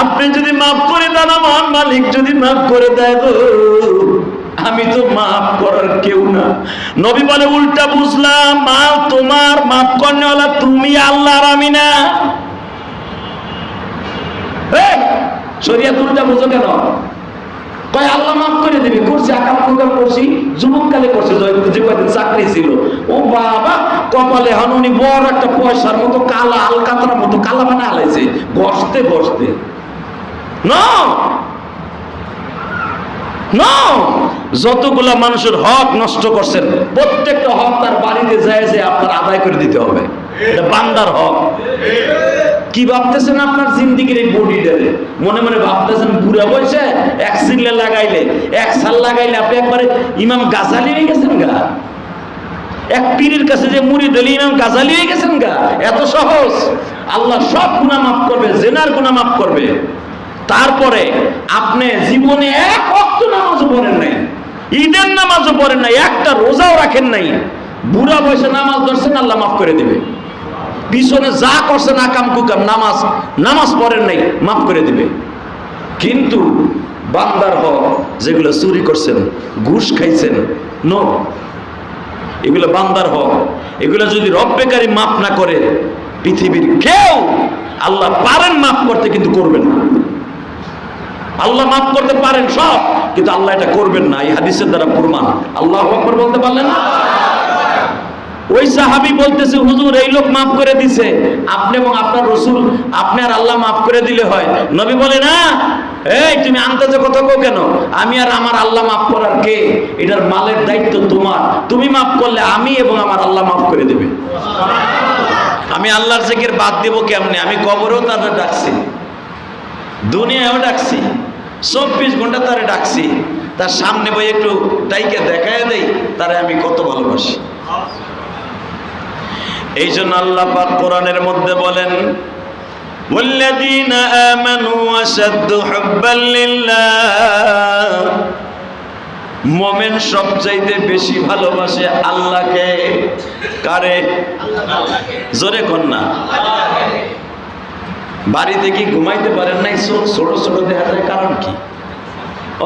আপনি যদি মাফ করে দেন, আমার মালিক যদি মাফ করে দেয় গো, আমি তো মাফ করার কেউ না। নবী বলে, উল্টা বুঝলাম মা তোমার, মাফ করনেওয়ালা তুমি আল্লাহ আমি না বুঝো কেন? আল্লাহ মাফ করে দিবে, করছি করছি চাকরি ছিল। ও বাবা বড় একটা পয়সার মতো, কালা আলকাতরার মতো, কালা বানা হালাইছে বসতে বসতে। না না যতগুলা মানুষের হক নষ্ট করছেন, প্রত্যেকটা হক তার বাড়িতে যায় যে আপনার আদায় করে দিতে হবে। এটা বান্দার হক। কি ভাবতেছেন আপনার জিন্দিগির এই বডিটারে মনে মনে ভাবতেছেন বুড়া বয়সে এক সিলে লাগাইলে, এক সাল লাগাইলে আপনি একবারে ইমাম গাছালি হয়ে গেছেন গা। এক পীরের কাছে যে মুড়ি দিলে ইমাম গাছালি হয়ে গেছেন গা। এত সহজ। আল্লাহ সব গুণা মাফ করবে, জেনার গুনাহ মাফ করবে। তারপরে আপনি জীবনে এক অক্ত নামাজও পড়েন নাই, ঈদের নামাজও পড়েন নাই, একটা রোজাও রাখেন নাই, বুড়া বয়সে নামাজ ধরছেন, আল্লাহ মাফ করে দেবে। পিছনে যা করছেন আকাম কুকাম, নামাজ নামাজ পড়েন নাই, মাফ করে দিবে। কিন্তু বান্দার হক, যেগুলো চুরি করছেন, ঘুষ খাইছেন, নো, এগুলো বান্দার হক। এগুলো যদি রব্বেকারী মাফ না করে, পৃথিবীর কেউ আল্লাহ পারেন মাফ করতে, কিন্তু করবেন না। আল্লাহ মাফ করতে পারেন সব, কিন্তু আল্লাহ এটা করবেন না, এই হাদিসের দ্বারা প্রমাণ। আল্লাহ আকবর বলতে পারলেন না? ওই সাহাবি বলতেছে, হুজুর, এই লোক মাফ করে দিছে। আপনি এবং আপনার রসুল, আপনি আর আল্লাহ মাফ করে দিলে হয়। নবী বলে, না, এই তুমি আন্দাজে কথা কো কেন? আমি আর আমার আল্লাহ মাফ করার কে? এটার মালের দায়িত্ব তোমার। তুমি মাফ করলে আমি এবং আমার আল্লাহ মাফ করে দেবে। আমি আল্লাহর জিকির বাদ দেবো কেমনে? আমি কবরেও তাদের ডাকছি। দুনিয়াও ডাকছি চব্বিশ ঘন্টা তারে ডাকছি তার সামনে বই একটু টাইকে দেখায় দেই তারে আমি কত ভালোবাসি এই জন্য আল্লাহ পাক কোরআনের মধ্যে বলেন والذين آمنوا أشد حبا لله মোমেন সবচাইতে বেশি ভালোবাসে আল্লাহকে কারে জোরে কন্যা বাড়িতে কি ঘুমাইতে পারেন নাই? ছোট ছোট দেখা যায় কারণ কি?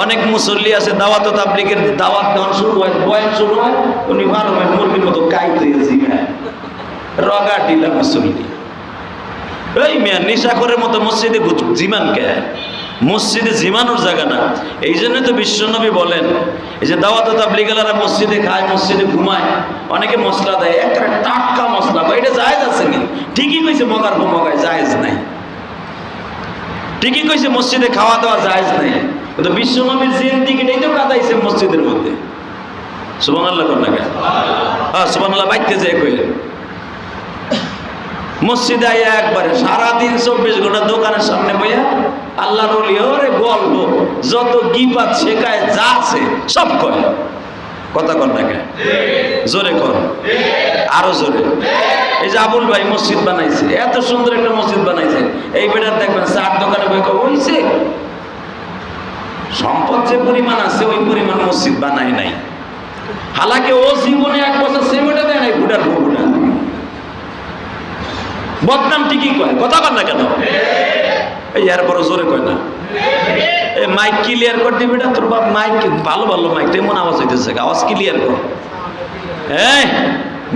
অনেক মুসল্লি আছে, দাওয়াত ও তাবলিগের দাওয়াত দেওয়ান শুরু হয়, বয়ান শুরু হয়, উনি মাস মুরগির মতো কাইতে জিমায় রগা ডিলা মুসল্লি। এই মেয়া, নিশাখরের মতো মসজিদে জিমান কে? মসজিদে জিমানোর জায়গা না। এই জন্য তো বিশ্বনবী বলেন, এই যে দাওয়াত তাবলিগালারা মসজিদে খায়, মসজিদে ঘুমায়, অনেকে মশলা দেয় একটা টাটকা মশলা এটা জায়েজ আছে নি ঠিকই কইছে, মগার পর মগায়, জায়েজ নাই। ঠিকই কইছে, মসজিদে খাওয়া দাওয়া জায়েজ নাই। কিন্তু বিশ্বনবীর জিন্দিগিটাই তো কাদাইছে মসজিদের মধ্যে। সুবান আল্লাহ কন্যা কে হ্যাঁ সুবান আল্লাহ বাইতে যায় কইলেন। মসজিদে আইয়া একবারে সারাদিন চব্বিশ ঘণ্টা দোকানের সামনে বইয়া আল্লাহ রলি ওরে গল্প যত গিপাত শেখায় যা আছে সব করে কথা কর না কেন? জোরে কর। আরও জোরে। এই যে আবুল ভাই মসজিদ বানাইছে, এত সুন্দর একটা মসজিদ বানাইছে। এই বেটার দেখবেন, চার দোকানে বই হইছে? সম্পদ যে পরিমাণ আছে, ওই পরিমাণ মসজিদ বানায় নাই। হালাকে ও জীবনে এক বছর সেমেটা দেয় নাই ফুটার ফুটা বদনাম ঠিকই কয়, কথা কর না কেন? এই এর বড় জোরে কয় না। মাইক ক্লিয়ার কর দিবি তোর বাপ মাইক, ভালো ভালো মাইক তেমন আওয়াজ হইতেছে আওয়াজ ক্লিয়ার কর।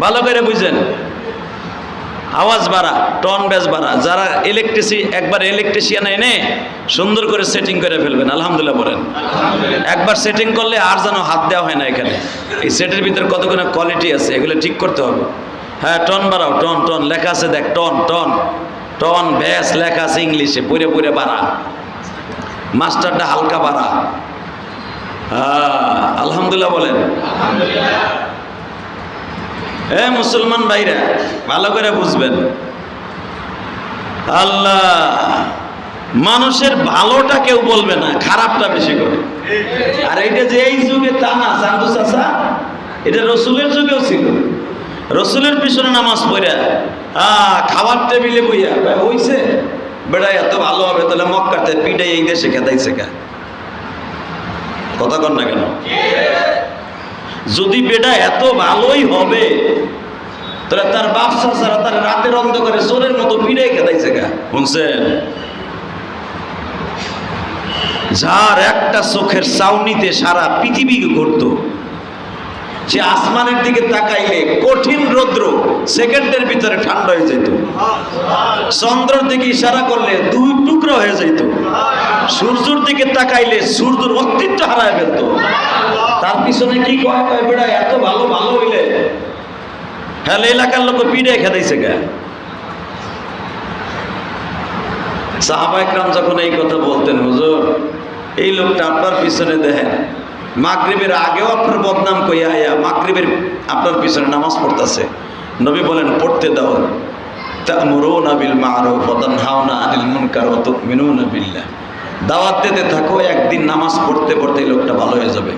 ভালো করে বুঝেন। আওয়াজ বাড়া টন বেস বাড়া। যারা ইলেকট্রিসি একবার ইলেকট্রিশিয়ান এনে সুন্দর করে সেটিং করে ফেলবেন, আলহামদুলিল্লাহ বলেন। একবার সেটিং করলে আর যেন হাত দেওয়া হয় না এখানে। এই সেটের ভিতরে কতগুলো কোয়ালিটি আছে, এগুলো ঠিক করতে হবে। হ্যাঁ টন বাড়াও টন টন লেখা আছে দেখ টন টন টন ব্যাস লেখা আছে ইংলিশে পড়ে পুরে বাড়া। মাস্টারটা হালকা বাড়া। হ্যাঁ আলহামদুলিল্লাহ বলেন। এ মুসলমান ভাইরা, ভালো করে বুঝবেন। আল্লাহ, মানুষের ভালোটা কেউ বলবে না, খারাপটা বেশি করে। আর এটা যে এই যুগে তা না চান্দু চাষা এটা রসুলের যুগেও ছিল। রসুলের পিছনে নামাজ পড়া হ্যাঁ খাবার টেবিলে বইয়া হইছে? বেড়া, এত ভালো হবে, তাহলে মক্কাতে পিঠে এই দেশে খেতাইছে কা? কথা কর না কেন? যদি বেটা এত ভালোই হবে, তাহলে তার বাপসা ছাড়া তার রাতের অন্ধকারে চোরের মতো পিড়ে খেদাইছে গা। শুনছেন? যার একটা চোখের চাউনিতে সারা পৃথিবী ঘুরতো, সে আসমানের দিকে তাকাইলে কঠিন রৌদ্র সেকেন্ডের ভিতরে ঠান্ডা হয়ে যেত চন্দ্রের দিকে ইশারা করলে দুই টুকরো হয়ে যেত সূর্যের দিকে তাকাইলে সূর্যের অস্তিত্ব হারায় ফেলত। তার পিছনে কি কয় কয় বেড়া, এত ভালো ভালো হইলে? হ্যাঁ এলাকার লোক পিড়ে খেদাইছে গা। সাহাবাইকরাম যখন এই কথা বলতেন, হুজুর, এই লোকটা আপনার পিছনে দেখেন। মাগরিবের আগেও আপনার বদনাম কইয়া আয়া, মাগরিবের আপনার পিছনে নামাজ পড়তেছে। নবী বলেন, পড়তে দাও। তা'মুরুনা বিল মা'রুফ ওয়া তানহাউনা আনিল মুনকার ওয়া তু'মিনুনা বিল্লাহ। দাওয়াত দিতে থাকো, একদিন নামাজ পড়তে পড়তে এই লোকটা ভালো হয়ে যাবে।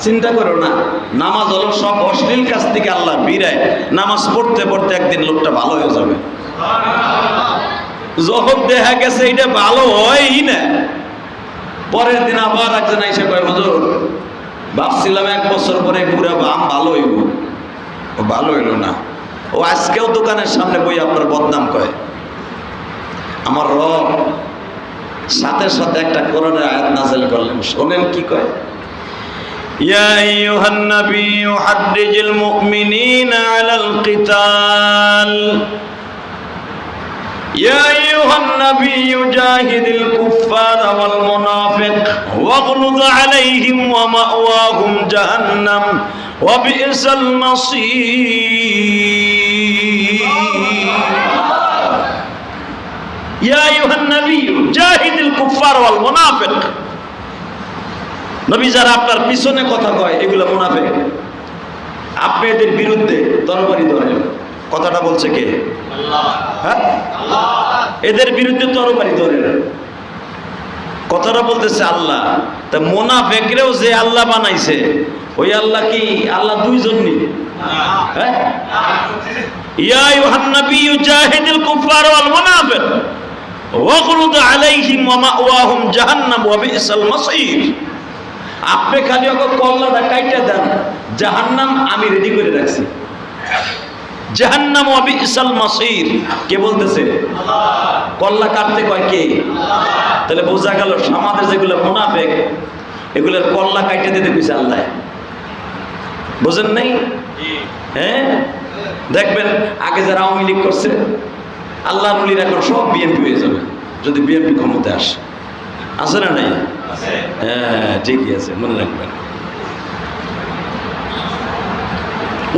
চিন্তা করো না, নামাজ হলো সব অশ্লীল কাজ থেকে আল্লাহ বিরায় নামাজ পড়তে পড়তে একদিন লোকটা ভালো হয়ে যাবে। যখন দেখা গেছে এটা ভালো হয়ই না। পরের দিন আবার একজন এসে কয়, হুজুর, ভাবছিলাম এক বছর পরে পুরা বাম ভালো হইব। ভালো হইল না। ও আজকেও দোকানের সামনে বই আপনার বদনাম কয়। আমার রব সাথে সাথে একটা কোরআনের আয়াত নাযিল করলেন শোনেন কি কয় يا أيها النبي حرج المؤمنين على القتال يا أيها النبي جاهد الكفار والمنافق واغلظ عليهم ومأواهم جهنم وبئس المصير ইয়া আইয়ুহান নবী জাহিদুল কুফার ওয়াল মুনাফিক। নবী যারা আপনার পিছনে কথা কয় এগুলো মুনাফিক। আপনি এদের বিরুদ্ধে তরবারি ধরেন। কথাটা বলছে কে? হ্যাঁ? এদের বিরুদ্ধে তরবারি ধরেন। কথাটা বলতেছে আল্লাহ। তা মোনাফেকরেও যে আল্লাহ বানাইছে ওই আল্লাহ কি? আল্লাহ দুইজন নি? হ্যাঁ। ইয়া আইয়ুহান নবী জাহিদুল কুফার ওয়াল মুনাফিক। ওয়াগলুদ আলাইহিম ওয়া মাওয়াহুম জাহান্নাম ওয়া বিসাল মাসীর। আপনি খালি ওকে কল্লাটা কাইটা দেন জাহান্নাম আমি রেডি করে রাখছি। জাহান্নাম ওয়া বিসাল মাসীর কে বলতেছে? কল্লা কাটতে কয় কে? তাহলে বোঝা গেল আমাদের যেগুলো মুনাফেক এগুলোর কল্লা কাইটে দিতে কইছে আল্লাহ। বুঝেন নাই? হ্যাঁ? দেখবেন আগে যারা আওয়ামী লীগ করছে আল্লাহ নলির এখন সব বিএনপি হয়ে যাবে যদি বিএনপি ক্ষমতায় আসে। আছে না নাই? হ্যাঁ ঠিকই আছে মনে রাখবেন।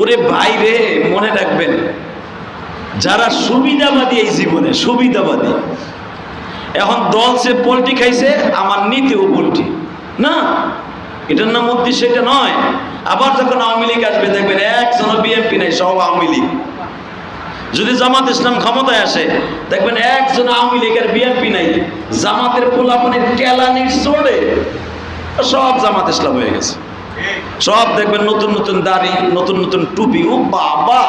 ওরে বাইরে মনে রাখবেন যারা সুবিধাবাদী এই জীবনে সুবিধাবাদী। এখন দল সে পোলট্রি খাইছে আমার নীতিও পোলট্রি। না এটার নাম উদ্দেশ্য এটা নয়। আবার যখন আওয়ামী লীগ আসবে দেখবেন একজন বিএনপি নাই সব আওয়ামী লীগ। যদি জামাত ইসলাম ক্ষমতায় আসে, দেখবেন একজন আওয়ামী লীগের বিএনপি নাই, জামাতের পোলাপনের কেলানির চড়ে সব জামাত ইসলাম হয়ে গেছে। সব দেখবেন নতুন নতুন দাড়ি, নতুন নতুন টুপি, ও বাবা,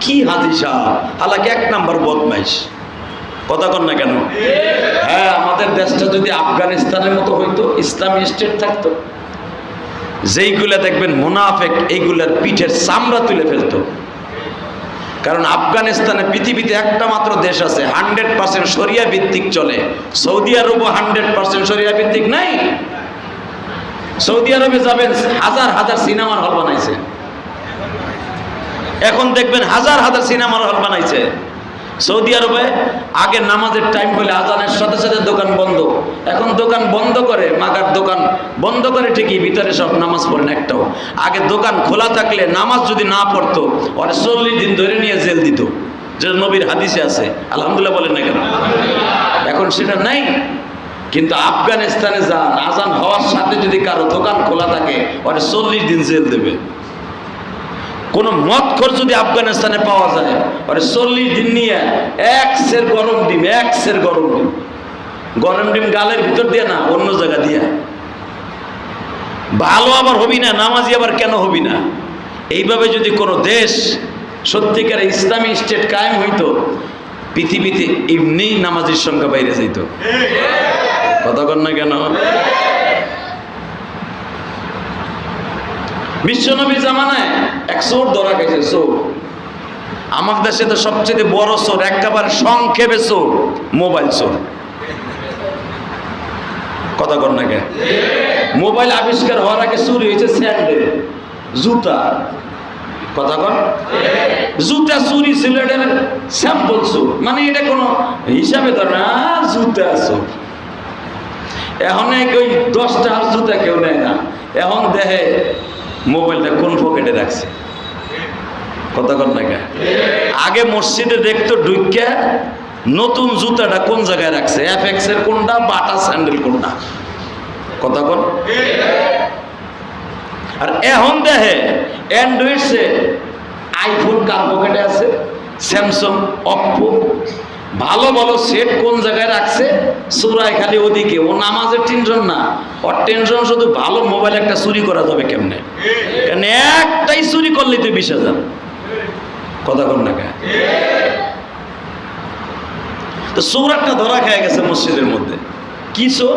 কি হাজি সাহ, হালাকি এক নাম্বার বদমাইশ। কথা কন না কেন? হ্যাঁ আমাদের দেশটা যদি আফগানিস্তানের মতো হইতো, ইসলামী স্টেট থাকতো। যেইগুলা দেখবেন মুনাফেক, এইগুলার পিঠের চামড়া তুলে ফেলতো। কারণ আফগানিস্তানে পৃথিবীতে একটা মাত্র দেশ আছে, হান্ড্রেড পার্সেন্ট সরিয়া ভিত্তিক চলে। সৌদি আরবও হান্ড্রেড পার্সেন্ট সরিয়া ভিত্তিক নাই। সৌদি আরবে যাবেন, হাজার হাজার সিনেমার হল বানাইছে। এখন দেখবেন হাজার হাজার সিনেমার হল বানাইছে। সৌদি আরবে আগে নামাজের টাইম হলে আজানের সাথে সাথে দোকান বন্ধ। এখন দোকান বন্ধ করে, মাগার দোকান বন্ধ করে ঠিকই, ভিতরে সব নামাজ পড়েন একটাও। আগে দোকান খোলা থাকলে নামাজ যদি না পড়তো, ওরা চল্লিশ দিন ধরে নিয়ে জেল দিত। যেটা নবীর হাদিসে আছে, আলহামদুলিল্লাহ বলেন না কেন? এখন সেটা নাই। কিন্তু আফগানিস্তানে যান, আজান হওয়ার সাথে যদি কারও দোকান খোলা থাকে, ওরা চল্লিশ দিন জেল দেবে। কোন মদখর যদি আফগানিস্তানে পাওয়া যায় ওরে চল্লিশ দিন নিয়ে এক সের গরম ডিম, এক সের গরম ডিম। গরম ডিম গালের ভিতর দিয়ে না, অন্য জায়গা দিয়ে। ভালো আবার হবি না, নামাজি আবার কেন হবি না? এইভাবে যদি কোনো দেশ সত্যিকার ইসলামী স্টেট কায়েম হইতো, পৃথিবীতে এমনি নামাজির সংখ্যা বাইরে যাইত। কন না কেন? বিশ্বনবীর জামানায় এক চোর ধরা গেছে চোর। আমার দেশে তো সবচেয়ে বড় চোর, একেবারে সংক্ষেপে চোর, মোবাইল চোর। কথা কর না মোবাইল আবিষ্কার হওয়ার আগে চুরি হয়েছে স্যান্ডেল, জুতা। কথা কর। জুতা চুরি ছিল স্যাম্পল চোর। মানে এটা কোনো হিসাবে ধর না জুতা চোর। এখন ওই দশটা জুতা কেউ নেয় না। এখন দেখে মোবাইলটা কোন পকেটে রাখছে? কথা কর না আগে মসজিদে দেখতো ঢুকিয়া নতুন জুতাটা কোন জায়গায় রাখছে? এফ এক্সের কোনটা, বাটা স্যান্ডেল কোনটা? কর আর এখন দেখে অ্যান্ড্রয়েড সে আইফোন কার পকেটে আছে? স্যামসং অপ্পো ভালো ভালো সেট কোন জায়গায় রাখছে? সুরায় খালি ওদিকে। ও নামাজের টেনশন না। ওর টেনশন শুধু ভালো মোবাইল একটা চুরি করা যাবে কেমনে? কেন একটাই চুরি করলে তুই বিশ হাজার। কথা কর না? তো একটা ধরা খেয়ে গেছে মসজিদের মধ্যে। কি চোর?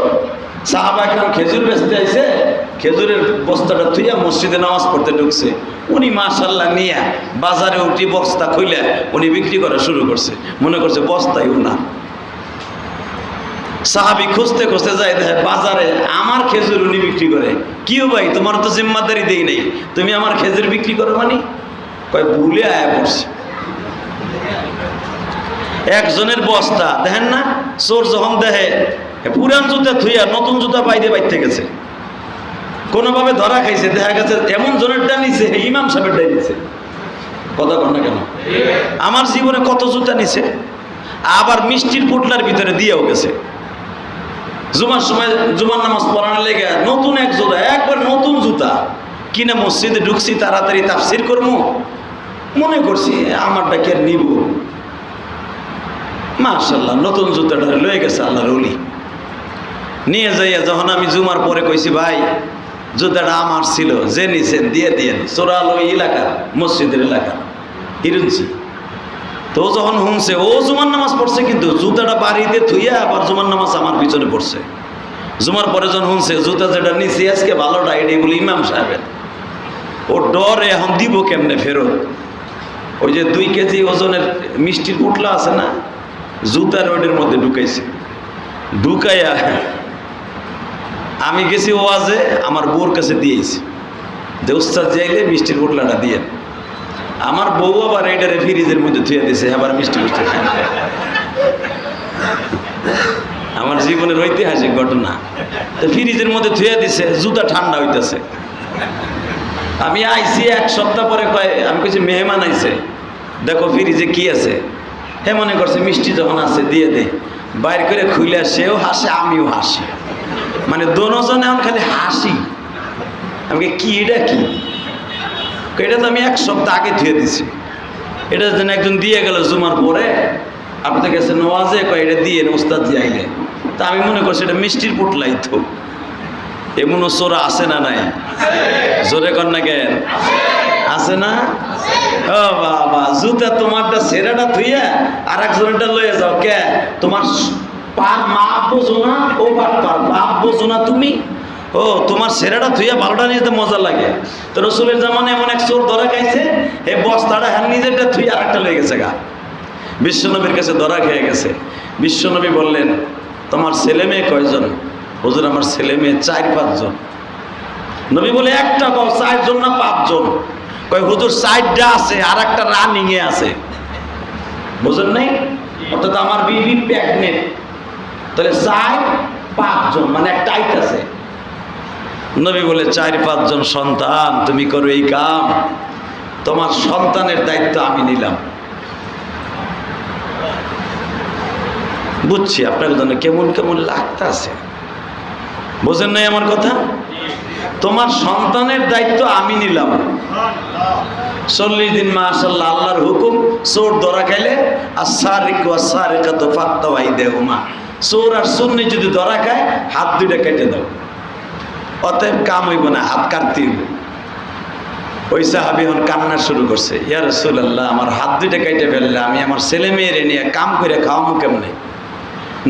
সাহাবা একরাম খেজুর বেচতে আইছে, খেজুরের বস্তাটা থুইয়া মসজিদে নামাজ পড়তে ঢুকছে। উনি মাশাল্লাহ নিয়ে বাজারে উঠি বস্তা খুইলে উনি বিক্রি করা শুরু করছে। মনে করছে বস্তাই না সাহাবি খুঁজতে খুঁজতে যায়, দেখে বাজারে আমার খেজুর উনি বিক্রি করে। কিও ভাই, তোমার তো জিম্মাদারি দেই নাই। তুমি আমার খেজুর বিক্রি করো মানে? কয়, ভুলে আয়া পড়ছে। একজনের বস্তা, দেখেন না, চোর যখন দেখে পুরান জুতা থুইয়া নতুন জুতা বাইরে বাইতে গেছে। কোনোভাবে ধরা খাইছে, দেখা গেছে এমন জনেরটা নিছে ইমাম সাহেবেরটাই নিছে কথা কর না কেন? আমার জীবনে কত জুতা নিছে, আবার মিষ্টির পুটলার ভিতরে দিয়েও গেছে। জুমার সময়, জুমার নামাজ পড়ানো লেগে নতুন এক জুতা, একবার নতুন জুতা কিনে মসজিদে ঢুকছি, তাড়াতাড়ি তাফসির করব মনে করছি আমারটা কে নিব। মাশাল্লাহ নতুন জুতাটা লয়ে গেছে আল্লাহর অলি নিয়ে যাইয়া যখন আমি জুমার পরে কইছি, ভাই জুতাটা আমার ছিল, যে নিছেন, দিয়ে দিয়েন। চোরাল ওই এলাকার মসজিদের এলাকার হিরুনছি তো যখন হুমছে ও জুমার নামাজ পড়ছে কিন্তু জুতাটা বাড়িতে থুইয়া আবার জুমার নামাজ আমার পিছনে পড়ছে। জুমার পরে যখন হুমছে জুতা যেটা নিছি, আজকে ভালোটা, এটাই বলি ইমাম সাহেবের। ও ডরে, এখন দিব কেমনে ফেরত? ওই যে দুই কেজি ওজনের মিষ্টির পুটলা আছে না জুতা রোডের মধ্যে ঢুকাইছে। ঢুকাইয়া আমি গেছি ও ওয়াজে, আমার বউর কাছে দিয়েছি। যে উস্তাদ যাইলে মিষ্টির পুটলাটা দিয়ে। আমার বউ আবার এটারে ফ্রিজের মধ্যে থুয়ে দিয়েছে আবার মিষ্টি মিষ্টি আমার জীবনের ঐতিহাসিক ঘটনা। তো ফ্রিজের মধ্যে থুয়ে দিছে, জুতা ঠান্ডা হইতেছে। আমি আইছি এক সপ্তাহ পরে কয়, আমি কইছি, মেহমান আইছে। দেখো ফ্রিজে কি আছে? হে মনে করছে, মিষ্টি যখন আছে, দিয়ে দে। বাইর করে খুলে সেও হাসে, আমিও হাসি। মানে দোনোজনে এখন খালি হাসি। আমি কি এটা কি? এটা তো আমি এক সপ্তাহ আগে ধুয়ে দিছি। এটা যেন একজন দিয়ে গেল জুমার পরে। আপনি গেছে নোয়াজে কয়, এটা দিয়ে ওস্তাদ যাইলে তা আমি মনে করছি এটা মিষ্টির পুটলাই তো। এমনও চোরা আছে না নাই? জোরে কর না কেন? আছে না? ও বাবা, জুতা তোমারটা সেরাটা থুইয়া আর একজনেরটা লয়ে যাও। কে? তোমার পার মা বোঝো না ও পার পার বাপ বোঝো তুমি? ও, তোমার সেরাটা থুইয়া ভালোটা নিতে মজা লাগে। তো রসুলের জামানে এমন এক চোর ধরা খাইছে এই বস্তাটা হ্যাঁ নিজেরটা থুই আর একটা লয়ে গেছে গা। বিশ্বনবীর কাছে ধরা খেয়ে গেছে। বিশ্বনবী বললেন, তোমার ছেলে মেয়ে কয়জন? হুজুর, আমার ছেলে মেয়ে চার পাঁচজন নবী বলে, একটা কও চারজন না পাঁচজন কয়, হুজুর, চারটা আছে আর একটা রানিং এ আছে। বুঝেন নাই? অর্থাৎ আমার বিবি প্রেগনেন্ট তাহলে চার, পাঁচজন মানে একটা টাইট আছে। নবী বলে, চার, পাঁচজন সন্তান, তুমি করো এই কাম। তোমার সন্তানের দায়িত্ব আমি নিলাম। বুঝছি, আপনার জন্য কেমন কেমন লাগতেছে বোঝেন নাই আমার কথা? তোমার সন্তানের দায়িত্ব আমি নিলাম। চল্লিশ দিন মাশাল্লাহ আল্লাহর হুকুম, চোর ধরা খাইলে আর সারিক ও সারিকা তো ফাত্তা ভাই দেহুমা চোর আর সুন্নি যদি ধরা খায়, হাত দুইটা কেটে দাও। অতএব কাম হইব না, হাত কাটতে হইব। ওই সাহাবি এখন কান্না শুরু করছে, ইয়া রসুল্লাহ আমার হাত দুইটা কেটে ফেললে আমি আমার ছেলে মেয়েরে নিয়ে কাম করে খাওয়ামু কেমনে?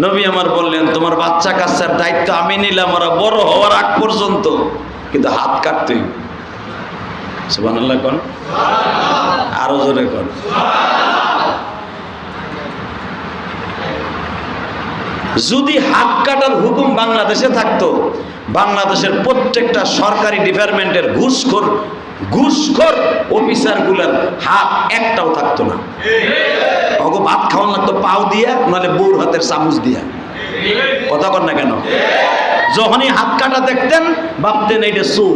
নবী আমার বললেন, তোমার বাচ্চা কাচ্চার দায়িত্ব আমি নিলাম, ওরা বড় হওয়ার আগ পর্যন্ত, কিন্তু হাত কাটতেই সুবান আল্লাহ কন? আরও জোরে কন? যদি হাত কাটার হুকুম বাংলাদেশে থাকতো, বাংলাদেশের প্রত্যেকটা সরকারি ডিপার্টমেন্টের ঘুষখোর ঘুষখোর অফিসারগুলোর হাত একটাও থাকতো না। অগো ভাত খাওয়ান লাগতো, পাও দিয়া, নাহলে বউর হাতের চামচ দিয়া। কথা কর না কেন? যখনই হাত কাটা দেখতেন, ভাবতেন এটা সো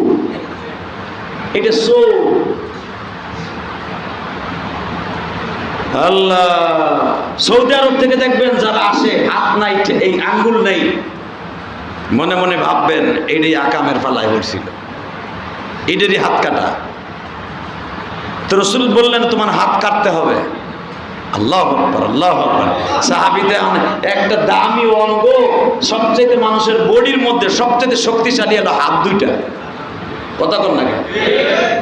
এটা সো আল্লাহ। সৌদি আরব থেকে দেখবেন যারা আসে, হাত নাই, এই আঙ্গুল নেই। মনে মনে ভাববেন, এটাই আকামের পালায় পড়ছিল। এটারই হাত কাটা। তো রসুল বললেন, তোমার হাত কাটতে হবে। আল্লাহ আকবার আল্লাহ আকবার। সাহাবিতে একটা দামি অঙ্গ সবচেয়ে মানুষের বডির মধ্যে সবচেয়ে শক্তিশালী হলো হাত দুইটা। কথা কর না?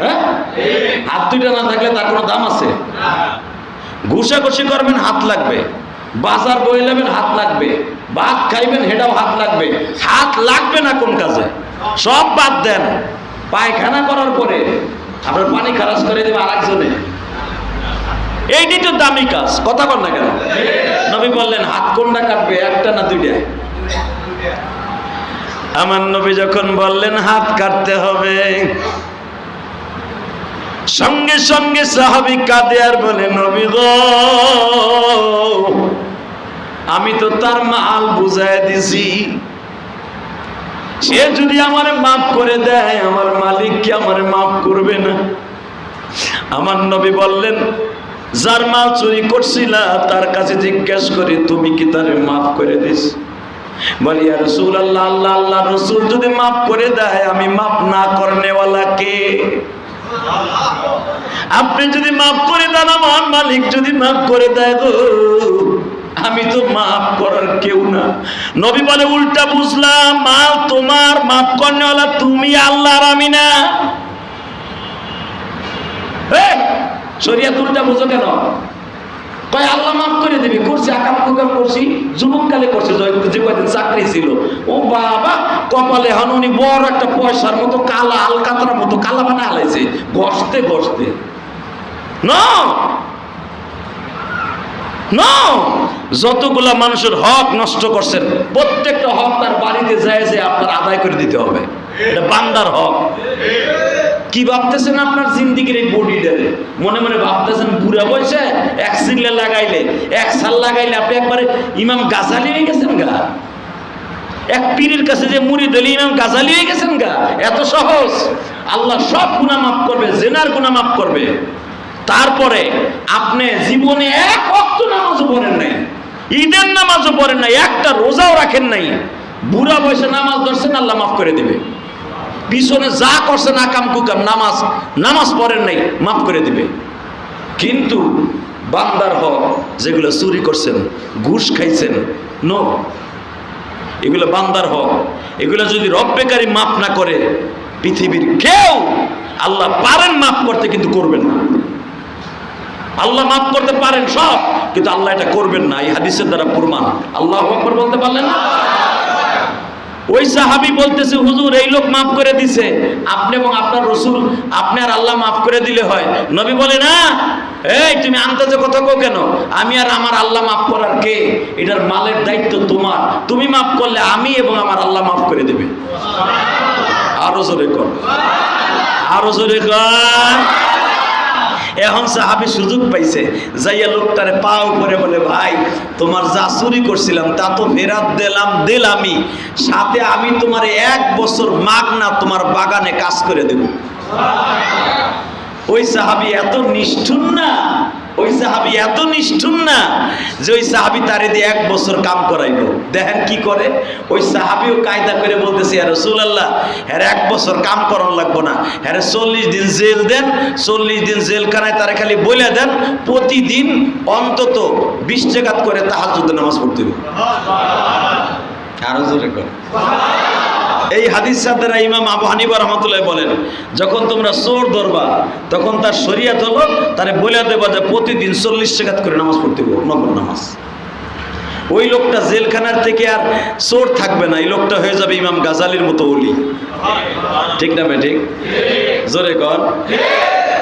হ্যাঁ? হাত দুইটা না থাকলে তার কোনো দাম আছে? ঘুষাঘুষি করবেন, হাত লাগবে। বাজার বই নেবেন, হাত লাগবে। ভাত খাইবেন হেটাও হাত লাগবে। হাত লাগবে না কোন কাজে? সব বাদ দেন। পায়খানা করার পরে আপনার পানি খারাজ করে দেবে আর একজনে এইটাই তো দামি কাজ, কথা বল না কেন? নবী বললেন, হাত কোনটা কাটবে, একটা না দুইটা? আমার নবী যখন বললেন, হাত কাটতে হবে। সঙ্গে সঙ্গে সাহাবি কাঁদে আর বলে, নবী গো, আমি তো তার মাল বুঝাই দিছি। সে যদি আমার মাফ করে দেয়, আমার মালিক কি আমার মাফ করবে না? আমার নবী বললেন, যার মাল চুরি করছিলা, তার কাছে জিজ্ঞেস করি, তুমি কি তারে মাফ করে দিস বলি আর রসুল আল্লাহ আল্লাহ আল্লাহ, রসুল যদি মাফ করে দেয়, আমি মাফ না করনেওয়ালা কে? আপনি যদি মাফ করে দেন, আমার মালিক যদি মাফ করে দেয় গো, আমি তো মাফ করার কেউ না। নবী বলে, উল্টা বুঝলাম মা তোমার, মাফ করনেওয়ালা তুমি আল্লাহর আমি না। শরিয়াত উল্টা বুঝো কেন? কয়, আল্লাহ মাফ করে দিবি, করছি, আকাম কুকাম করছি যুবককালে করছে, যে কয়দিন চাকরি ছিল। ও বাবা, কপালে হন উনি বড় একটা পয়সার মতো, কালা আলকাতরার মতো, কালা বানা হালাইছে ঘষতে ঘষতে। যতগুলা মানুষের হক নষ্ট করছেন, প্রত্যেকটা হক তার বাড়িতে যায় যে আপনার আদায় করে দিতে হবে। এটা বান্দার হক। কি ভাবতেছেন আপনার জিন্দিগির এই বডিটারে মনে মনে ভাবতেছেন, বুড়া বয়সে এক সিলে লাগাইলে, এক সাল লাগাইলে আপনি একবারে ইমাম গাছালি হয়ে গেছেন গা? এক পীরের কাছে যে মুড়ি দিলে ইমাম গাছালি হয়ে গেছেন গা? এত সহজ। আল্লাহ সব গুনাহ মাফ করবে, জেনার গুনাহ মাফ করবে। তারপরে আপনি জীবনে এক অক্ত নামাজও পড়েন নাই। ঈদের নামাজও পড়েন নাই, একটা রোজাও রাখেন নাই। বুড়া বয়সে নামাজ ধরছেন, আল্লাহ মাফ করে দেবে। পিছনে যা করছেন কাম কুকাম নামাজ নামাজ পড়েন নাই, মাফ করে দিবে। কিন্তু বান্দার হক, যেগুলো চুরি করছেন, ঘুষ খাইছেন, নো। এগুলো বান্দার হক। এগুলো যদি রব্বেকারী মাফ না করে, পৃথিবীর কেউ আল্লাহ পারেন মাফ করতে, কিন্তু করবেন না। আল্লাহ মাফ করতে পারেন সব, কিন্তু আল্লাহ এটা করবেন না। এই হাদিসের দ্বারা প্রমাণ। আল্লাহ বলতে পারলেন না? ওই সাহাবি বলতেছে, হুজুর, এই লোক মাফ করে দিছে। আপনি এবং আপনার রসুল, আপনি আর আল্লাহ মাফ করে দিলে হয়। নবী বলে, না, এই তুমি আন্দাজে কথা কো কেন? আমি আর আমার আল্লাহ মাফ করার কে? এটার মালের দায়িত্ব তোমার। তুমি মাফ করলে আমি এবং আমার আল্লাহ মাফ করে দেবে। আরও জোরে কর। আরও জোরে কর। এখন সাহাবি সুযোগ পাইছে, যাইয়া লোক লোকটারে পা উপরে বলে, ভাই, তোমার যা চুরি করছিলাম, তা তো ফেরাত দিলাম, দিলামই। সাথে আমি তোমার এক বছর মাগ না তোমার বাগানে কাজ করে দেব। ওই সাহাবি এত নিষ্ঠুর না ওই সাহাবি এত নিষ্ঠুর না যে ওই সাহাবি তারে দিয়ে এক বছর কাম করাইলো। দেখেন কি করে? ওই সাহাবিও কায়দা করে বলতেছে আর রসুল আল্লাহ হ্যাঁ এক বছর কাম করার লাগবো না। হ্যাঁ চল্লিশ দিন জেল দেন, চল্লিশ দিন জেলখানায় তারা খালি বলে দেন, প্রতিদিন অন্তত বিশ জায়গাত করে তাহার যুদ্ধ নামাজ পড়তে হবে। আরও জোরে করে। এই হাদিস দ্বারা ইমাম আবু হানিবা রহমতুল্লাহ বলেন, যখন তোমরা চোর ধরবা, তখন তার শরিয়াত হলো তারে বলে দেবা যে প্রতিদিন চল্লিশ টাকাত করে নামাজ পড়তে নকল নামাজ। ওই লোকটা জেলখানার থেকে আর চোর থাকবে না, এই লোকটা হয়ে যাবে ইমাম গাজালির মতো ওলি। ঠিক না ঠিক জোরে কর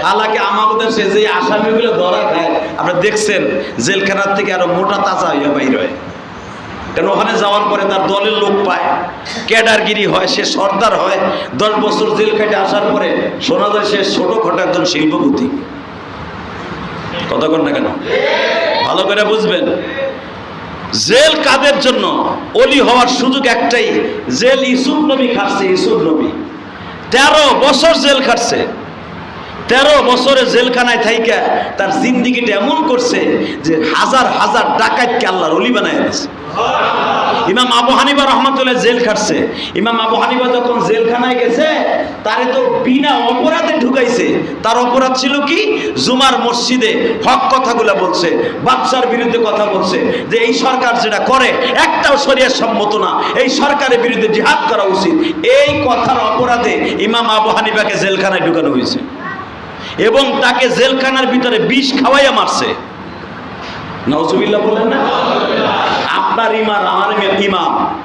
হালাকি আমাদের সে যে আসামিগুলো ধরা খায়, আপনারা দেখছেন, জেলখানার থেকে আরও মোটা তাজা হইয়া বাইর হয়। কেন ওখানে যাওয়ার পরে তার দলের লোক পায় ক্যাডারগিরি হয়, সে সর্দার হয়। দশ বছর জেল খেটে আসার পরে শোনা যায় সে ছোটোখাটো একজন শিল্পপতি। কতক্ষণ না কেন? ভালো করে বুঝবেন। জেল কাদের জন্য? অলি হওয়ার সুযোগ একটাই, জেল ইসুফ নবী খাটছে ইসুফ নবী। তেরো বছর জেল খাটছে। তেরো বছরে জেলখানায় থাইকা তার জিন্দিগিটা এমন করছে যে হাজার হাজার ডাকাতকে আল্লাহর অলি বানায় দিচ্ছে ইমাম আবু হানিফা রহমতুল্লাহ জেল খাটছে। ইমাম আবু হানিফা যখন জেলখানায় গেছে, তারে তো বিনা অপরাধে ঢুকাইছে। তার অপরাধ ছিল কি? জুমার মসজিদে হক কথাগুলো বলছে বাদশার বিরুদ্ধে কথা বলছে যে এই সরকার যেটা করে, একটাও শরিয়ার সম্মত না। এই সরকারের বিরুদ্ধে জিহাদ করা উচিত। এই কথার অপরাধে ইমাম আবু হানিফাকে জেলখানায় ঢুকানো হয়েছে। এবং তাকে জেলখানার ভিতরে বিষ খাওয়াইয়া মারছে। নজুবিল্লাহ বলেন না? আপনার ইমাম, আমার ইমাম।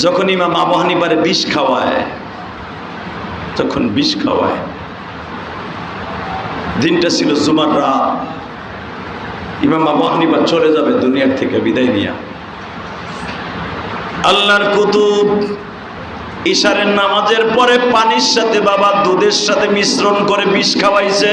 যখন ইমাম আবু বিষ খাওয়ায়, তখন বিষ খাওয়ায়। দিনটা ছিল জুমার রাত। ইমাম আবু হানিফা চলে যাবে দুনিয়ার থেকে বিদায় নিয়া। আল্লাহর কুতুব ইশারের নামাজের পরে পানির সাথে বাবা দুধের সাথে মিশ্রণ করে বিষ খাওয়াইছে।